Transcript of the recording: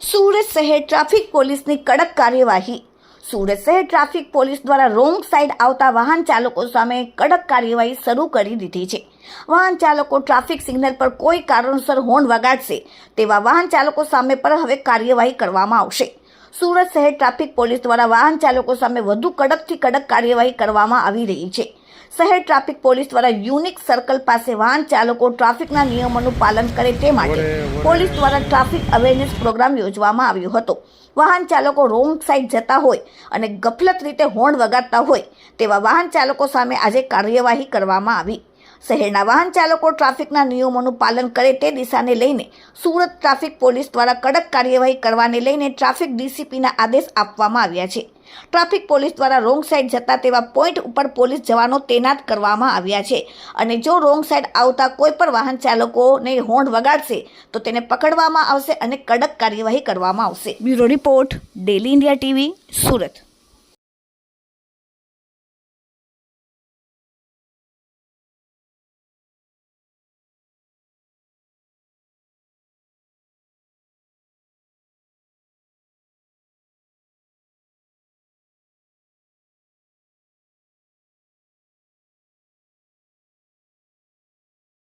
સુરત શહેર ટ્રાફિક પોલીસની કડક કાર્યવાહી. સુરત શહેર ટ્રાફિક પોલીસ દ્વારા રોંગ સાઈડ આવતા વાહન ચાલકો સામે કડક કાર્યવાહી શરૂ કરી દીધી છે. વાહન ચાલકો ટ્રાફિક સિગ્નલ પર કોઈ કારણસર હોર્ન વગાડશે તેવા વાહન ચાલકો સામે પણ હવે કાર્યવાહી કરવામાં આવશે. સુરત શહેર ટ્રાફિક પોલીસ દ્વારા વાહન ચાલકો સામે વધુ કડકથી કડક કાર્યવાહી કરવામાં આવી રહી છે. શહેર ટ્રાફિક પોલીસ દ્વારા યુનિક સર્કલ પાસે વાહન ચાલકો ટ્રાફિકના નિયમોનું પાલન કરે તે માટે પોલીસ દ્વારા ટ્રાફિક અવેરનેસ પ્રોગ્રામ યોજવામાં આવ્યો હતો. વાહન ચાલકો રોંગ સાઈડ જતા હોય અને ગફલત રીતે હોર્ન વગાડતા હોય તેવા વાહન ચાલકો સામે આજે કાર્યવાહી કરવામાં આવી. શહેરના વાહન ચાલકો ટ્રાફિકના નિયમોનું પાલન કરે તે દિશાને લઈને સુરત ટ્રાફિક પોલીસ દ્વારા કડક કાર્યવાહી કરવાને લઈને ટ્રાફિક ડીસીપીના આદેશ આપવામાં આવ્યા છે. ટ્રાફિક પોલીસ દ્વારા રોંગ સાઈડ જતા તેવા પોઈન્ટ ઉપર પોલીસ જવાનો તૈનાત કરવામાં આવ્યા છે અને જો રોંગ સાઈડ આવતા કોઈ પણ વાહન ચાલકોને હોર્ન વગાડશે, તો તેને પકડવામાં આવશે અને કડક કાર્યવાહી કરવામાં આવશે. Bureau report, daily India TV, Surat.